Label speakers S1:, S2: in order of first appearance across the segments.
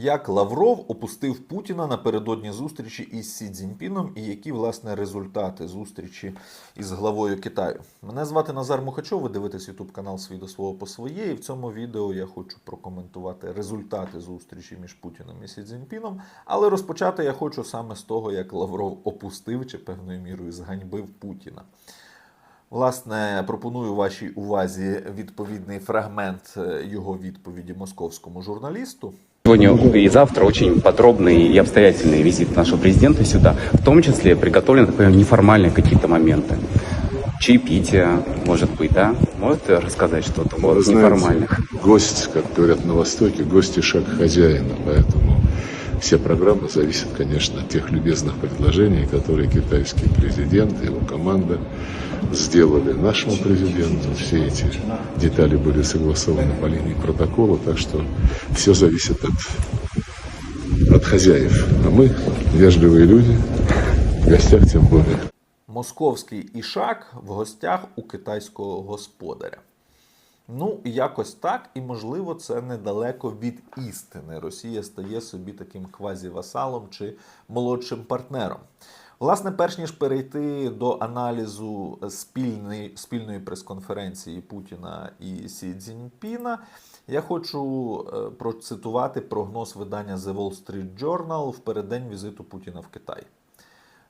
S1: Як Лавров опустив Путіна напередодні зустрічі із Сі Цзіньпіном і які власне результати зустрічі із главою Китаю? Мене звати Назар Мухачов. Ви дивитесь Ютуб канал Свій до свого по своє. І в цьому відео я хочу прокоментувати результати зустрічі між Путіним і Сі Цзіньпіном. Але розпочати я хочу саме з того, як Лавров опустив чи певною мірою зганьбив Путіна. Власне, пропоную вашій увазі відповідний фрагмент е, його відповіді московському журналісту.
S2: Сегодня и завтра очень подробный и обстоятельный визит нашего президента сюда. В том числе приготовлены, понимаю, неформальные какие-то моменты. Чаепитие, может быть, да? Можете рассказать что-то
S3: Ну,
S2: вот, неформальных?
S3: гость, как говорят на Востоке, гости шаг хозяина, поэтому все программы зависят, конечно, от тех любезных предложений, которые китайский президент и его команда сделали нашему президенту. Все эти детали были согласованы по линии протокола, так что все зависит от, от хозяев. А мы, вежливые люди, в гостях тем более.
S1: Московський ішак в гостях у китайського господаря. Ну, якось так, і можливо, це недалеко від істини. Росія стає собі таким квазівасалом чи молодшим партнером. Власне, перш ніж перейти до аналізу спільної, спільної прес-конференції Путіна і Сі Цзіньпіна, я хочу е, процитувати прогноз видання The Wall Street Journal в переддень візиту Путіна в Китай.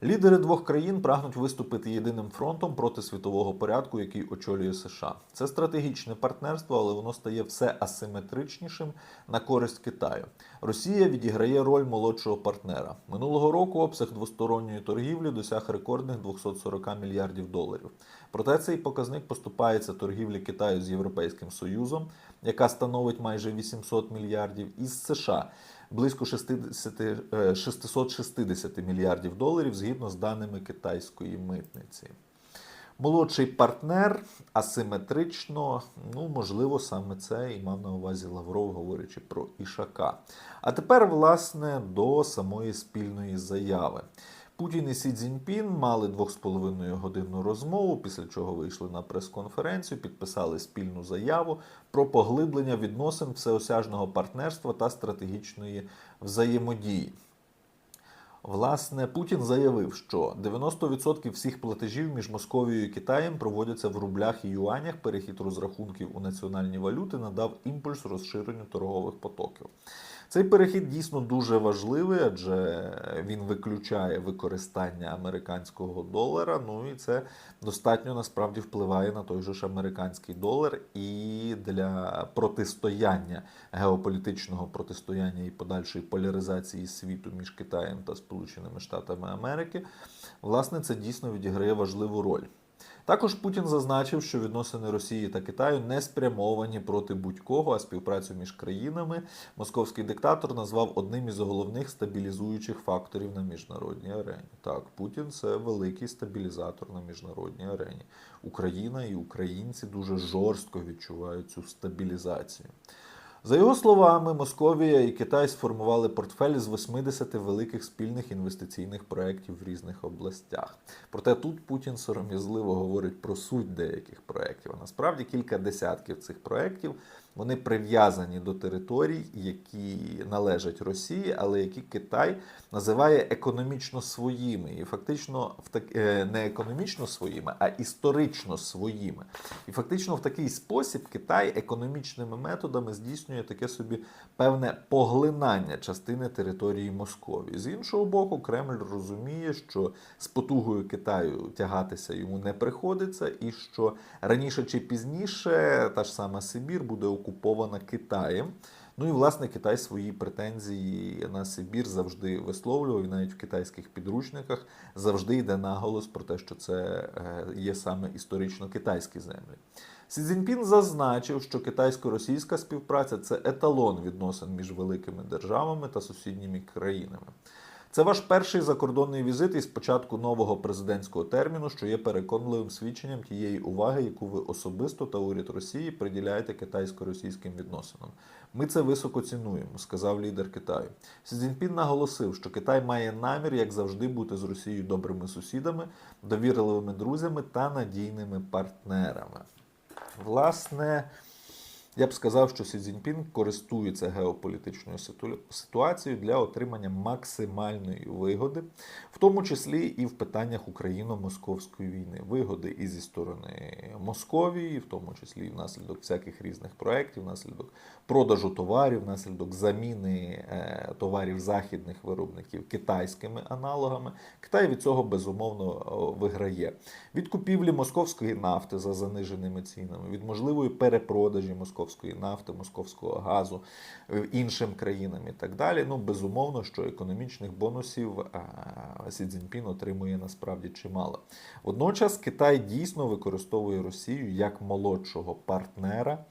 S1: Лідери двох країн прагнуть виступити єдиним фронтом проти світового порядку, який очолює США. Це стратегічне партнерство, але воно стає все асиметричнішим на користь Китаю. Росія відіграє роль молодшого партнера. Минулого року обсяг двосторонньої торгівлі досяг рекордних 240 мільярдів доларів. Проте цей показник поступається торгівлі Китаю з Європейським Союзом, яка становить майже 800 мільярдів, і з США близько 60, е, 660 мільярдів доларів згідно з даними китайської митниці. Молодший партнер асиметрично, ну можливо, саме це і мав на увазі Лавров, говорячи про Ішака. А тепер, власне, до самої спільної заяви. Путін і Сі Цзіньпін мали двох з половиною годинну розмову, після чого вийшли на прес-конференцію, підписали спільну заяву про поглиблення відносин всеосяжного партнерства та стратегічної взаємодії. Власне, Путін заявив, що 90% всіх платежів між Московією і Китаєм проводяться в рублях і юанях. Перехід розрахунків у національні валюти надав імпульс розширенню торгових потоків. Цей перехід дійсно дуже важливий, адже він виключає використання американського долара. Ну і це достатньо насправді впливає на той же ж американський долар. І для протистояння геополітичного протистояння і подальшої поляризації світу між Китаєм та Сполученими Штатами Америки, власне, це дійсно відіграє важливу роль. Також Путін зазначив, що відносини Росії та Китаю не спрямовані проти будь-кого, а співпрацю між країнами московський диктатор назвав одним із головних стабілізуючих факторів на міжнародній арені. Так, Путін це великий стабілізатор на міжнародній арені. Україна і українці дуже жорстко відчувають цю стабілізацію. За його словами, Московія і Китай сформували портфель з 80 великих спільних інвестиційних проєктів в різних областях. Проте тут Путін сором'язливо говорить про суть деяких проєктів. А насправді кілька десятків цих проєктів вони прив'язані до територій, які належать Росії, але які Китай називає економічно своїми. І фактично в так е, не економічно своїми, а історично своїми. І фактично в такий спосіб Китай економічними методами здійснює таке собі певне поглинання частини території Московії. З іншого боку, Кремль розуміє, що з потугою Китаю тягатися йому не приходиться, і що раніше чи пізніше та ж сама Сибір буде окупована Китаєм. Ну і власне Китай свої претензії на Сибір завжди висловлював, і навіть в китайських підручниках завжди йде наголос про те, що це е, є саме історично китайські землі. Сі Цзіньпін зазначив, що китайсько-російська співпраця це еталон відносин між великими державами та сусідніми країнами. Це ваш перший закордонний візит із початку нового президентського терміну, що є переконливим свідченням тієї уваги, яку ви особисто та уряд Росії приділяєте китайсько-російським відносинам. Ми це високо цінуємо, сказав лідер Китаю. Сі Цзіньпін наголосив, що Китай має намір, як завжди, бути з Росією добрими сусідами, довірливими друзями та надійними партнерами. Власне. Я б сказав, що Сі Цзіньпін користується геополітичною ситу- ситуацією для отримання максимальної вигоди, в тому числі і в питаннях Україно-московської війни. Вигоди і зі сторони Московії, в тому числі і внаслідок всяких різних проєктів, внаслідок продажу товарів, внаслідок заміни е, товарів західних виробників китайськими аналогами. Китай від цього безумовно виграє. Від купівлі московської нафти за заниженими цінами, від можливої перепродажі московської нафти, московського газу е, іншим країнам і так далі. Ну, безумовно, що економічних бонусів е, Сі Цзіньпін отримує насправді чимало. Водночас Китай дійсно використовує Росію як молодшого партнера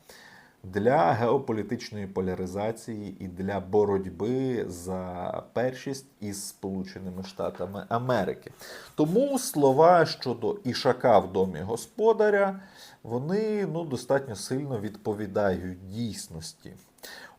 S1: для геополітичної поляризації і для боротьби за першість із Сполученими Штатами Америки. Тому слова щодо ішака в домі господаря вони ну, достатньо сильно відповідають дійсності.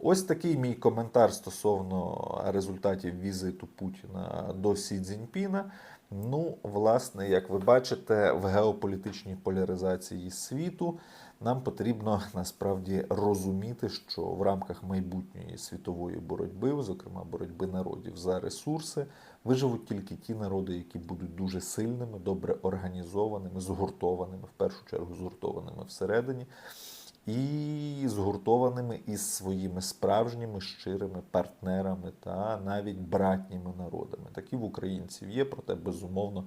S1: Ось такий мій коментар стосовно результатів візиту Путіна до Сі Цзіньпіна. Ну, власне, як ви бачите, в геополітичній поляризації світу нам потрібно насправді розуміти, що в рамках майбутньої світової боротьби, зокрема боротьби народів за ресурси, виживуть тільки ті народи, які будуть дуже сильними, добре організованими, згуртованими, в першу чергу згуртованими всередині, і згуртованими із своїми справжніми щирими партнерами та навіть братніми народами. Такі в українців є, проте безумовно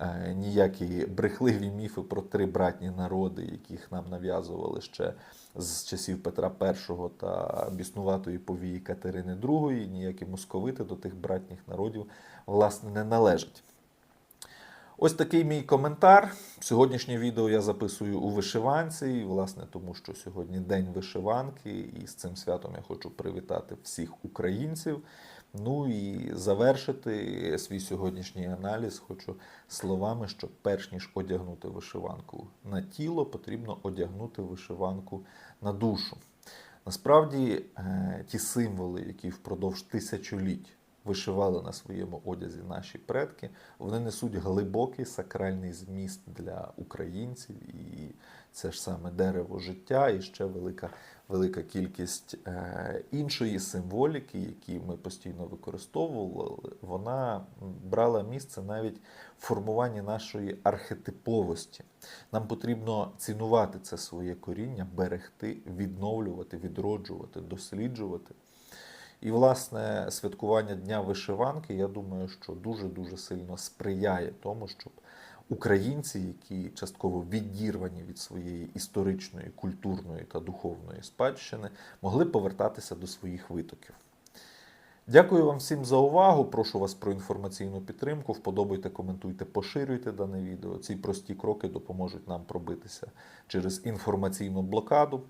S1: е, ніякі брехливі міфи про три братні народи, яких нам нав'язували ще з часів Петра І та біснуватої повії Катерини II, ніякі московити до тих братніх народів власне не належать. Ось такий мій коментар. Сьогоднішнє відео я записую у вишиванці, власне, тому що сьогодні день вишиванки, і з цим святом я хочу привітати всіх українців. Ну і завершити свій сьогоднішній аналіз хочу словами, що перш ніж одягнути вишиванку на тіло, потрібно одягнути вишиванку на душу. Насправді, е, ті символи, які впродовж тисячоліть вишивали на своєму одязі наші предки, вони несуть глибокий сакральний зміст для українців, і це ж саме дерево життя, і ще велика, велика кількість е, іншої символіки, які ми постійно використовували, вона брала місце навіть в формуванні нашої архетиповості. Нам потрібно цінувати це своє коріння, берегти, відновлювати, відроджувати, досліджувати. І, власне, святкування Дня вишиванки, я думаю, що дуже-дуже сильно сприяє тому, щоб українці, які частково відірвані від своєї історичної, культурної та духовної спадщини, могли повертатися до своїх витоків. Дякую вам всім за увагу. Прошу вас про інформаційну підтримку. Вподобайте, коментуйте, поширюйте дане відео. Ці прості кроки допоможуть нам пробитися через інформаційну блокаду.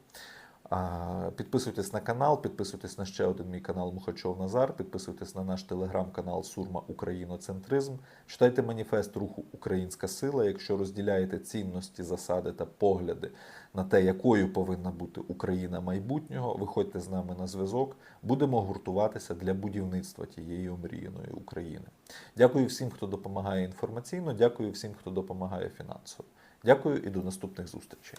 S1: Підписуйтесь на канал, підписуйтесь на ще один мій канал Мухачов Назар, підписуйтесь на наш телеграм-канал Сурма Україноцентризм. Читайте маніфест руху Українська сила. Якщо розділяєте цінності, засади та погляди на те, якою повинна бути Україна майбутнього, виходьте з нами на зв'язок. Будемо гуртуватися для будівництва тієї омріяної України. Дякую всім, хто допомагає інформаційно. Дякую всім, хто допомагає фінансово. Дякую і до наступних зустрічей.